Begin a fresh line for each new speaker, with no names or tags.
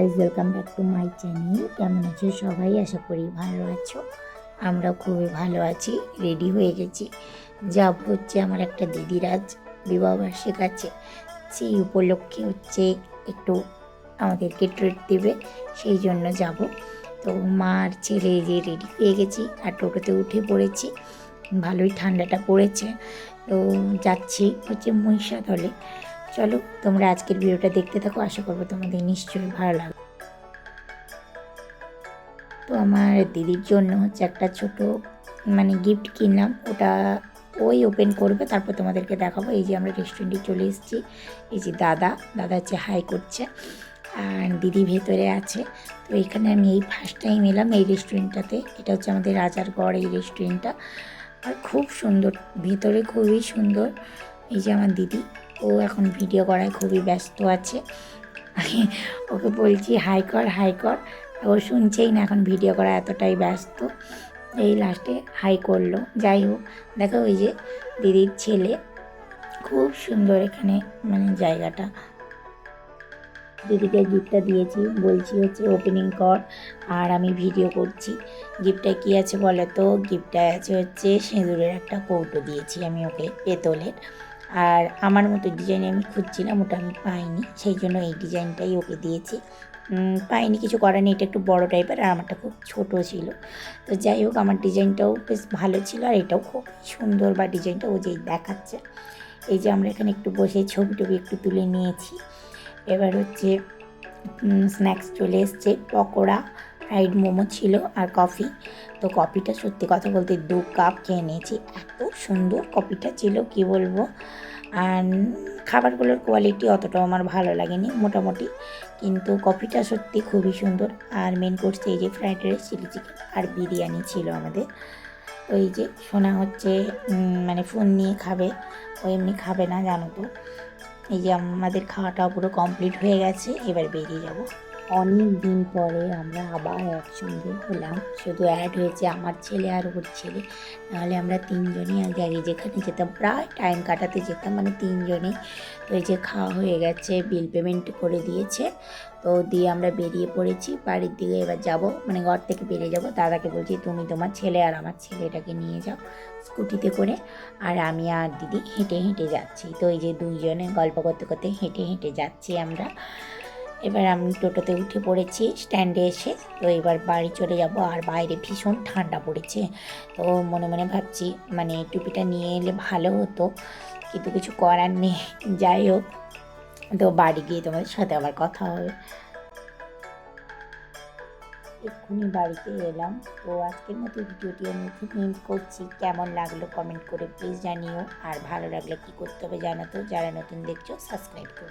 Guys welcome back to my channel কেমন আছো সবাই? আশা করি ভালো আছো। আমরা খুবই ভালো আছি। রেডি হয়ে গেছি। যাব হচ্ছে আমার একটা দিদির আজ বিবাহবার্ষিক আছে। সেই উপলক্ষে হচ্ছে একটু আমাদেরকে ট্রিট দেবে। সেই জন্য যাব। তো মা আর ছেলে যে রেডি হয়ে গেছি, আর টোটোতে উঠে পড়েছি। ভালোই ঠান্ডাটা পড়েছে। তো যাচ্ছি হচ্ছে মহিষাদলে। চলো তোমরা আজকের ভিডিওটা দেখতে থাকো, আশা করব তোমাদের নিশ্চয়ই ভালো লাগবে। তো আমার দিদির জন্য হচ্ছে একটা ছোট মানে গিফট কিনলাম, ওটা ওই ওপেন করবে, তারপর তোমাদেরকে দেখাবো। এই যে আমরা রেস্টুরেন্টে চলে এসেছি, এই যে দাদা দাদা হচ্ছে হাই করছে, আর দিদি ভেতরে আছে। তো এখানে আমি এই ফার্স্ট টাইম এলাম এই রেস্টুরেন্টটাতে এটা হচ্ছে আমাদের রাজারগড় এই রেস্টুরেন্টটা আর খুব সুন্দর, ভেতরে খুবই সুন্দর। এই যে আমার দিদি ও এখন ভিডিও করায়, খুবই ব্যস্ত আছে। ওকে বলছি, হাই কর হাই কর। ও শুনছেই না এখন ভিডিও করা এতটাই ব্যস্ত। এই লাস্টে হাই করল। যাই হোক, দেখো ওই যে দিদির ছেলে, খুব সুন্দর এখানে মানে জায়গাটা। দিদিকে গিফটটা দিয়েছি, বলছি হচ্ছে ওপেনিং কর, আর আমি ভিডিও করছি। গিফটটা কী আছে বলো তো? গিফটটা আছে হচ্ছে সিঁদুরের একটা কৌটো দিয়েছি আমি ওকে, পেতলের। আর আমার মতো ডিজাইন আমি খুঁজছিলাম ওটা আমি পাইনি। সেই জন্য এই ডিজাইনটাই ওকে দিয়েছি। পাইনি, কিছু করার নেই, এটা একটু বড় টাইপের আর আমারটা খুব ছোট ছিল। তো যাই হোক, আমার ডিজাইনটাও বেশ ভালো ছিল আর এটাও খুব সুন্দর বা ডিজাইনটা ও যেই দেখাচ্ছে। এই যে আমরা এখানে একটু বসে ছবি টবি একটু তুলে নিয়েছি। এবার হচ্ছে স্ন্যাক্স চলে এসছে, পকোড়া ফ্রাইড মোমো ছিল আর কফি তো কফিটা সত্যি কথা বলতে দু কাপ খেয়ে নিয়েছি। এত সুন্দর কফিটা ছিল, কি বলব? আর খাবারগুলোর কোয়ালিটি অতটাও আমার ভালো লাগেনি, মোটামুটি। কিন্তু কফিটা সত্যি খুবই সুন্দর। আর মেন কোর্সে এই যে ফ্রাইড রাইস চিলি চিকেন আর বিরিয়ানি ছিল আমাদের। ওই যে শোনা হচ্ছে মানে ফোন নিয়ে খাবে। ও এমনি খাবে না, জানো তো। এই যে আমাদের খাওয়াটাও পুরো কমপ্লিট হয়ে গেছে, এবার বেরিয়ে যাব। অনেক দিন পরে আমরা আবার একসঙ্গে হলাম। শুধু অ্যাড হয়েছে আমার ছেলে আর ওর ছেলে। নাহলে আমরা তিনজনই আগে আগে যেখানে যেতাম। প্রায় টাইম কাটাতে যেতাম মানে তিনজনেই। তো এই যে খাওয়া হয়ে গেছে বিল পেমেন্ট করে দিয়েছে। তো দিয়ে আমরা বেরিয়ে পড়েছি। বাড়ির দিকে এবার যাব। মানে ঘর থেকে বেরিয়ে যাব। দাদাকে বলছি, তুমি তোমার ছেলে আর আমার ছেলেটাকে নিয়ে যাও স্কুটিতে করে। আর আমি আর দিদি হেঁটে হেঁটে যাচ্ছি। তো এই যে দুইজনে গল্প করতে করতে হেঁটে হেঁটে যাচ্ছি আমরা। এবার আমি টোটোতে উঠে পড়েছি, স্ট্যান্ডে এসে। তো এবার বাড়ি চলে যাব আর বাইরে ভীষণ ঠান্ডা পড়েছে। তো মনে মনে ভাবছি মানে টুপিটা নিয়ে এলে ভালো হতো, কিন্তু কিছু করার নেই। যাই হোক, তো বাড়ি গিয়ে তোমাদের সাথে আবার কথা হবে। এক্ষুনি বাড়িতে এলাম। তো আজকের মতো ভিডিওটি আমি end করছি। কেমন লাগল কমেন্ট করে প্লিজ জানিও। আর ভালো লাগলে কি করতে হবে জানো তো? যারা নতুন দেখছ সাবস্ক্রাইব করো।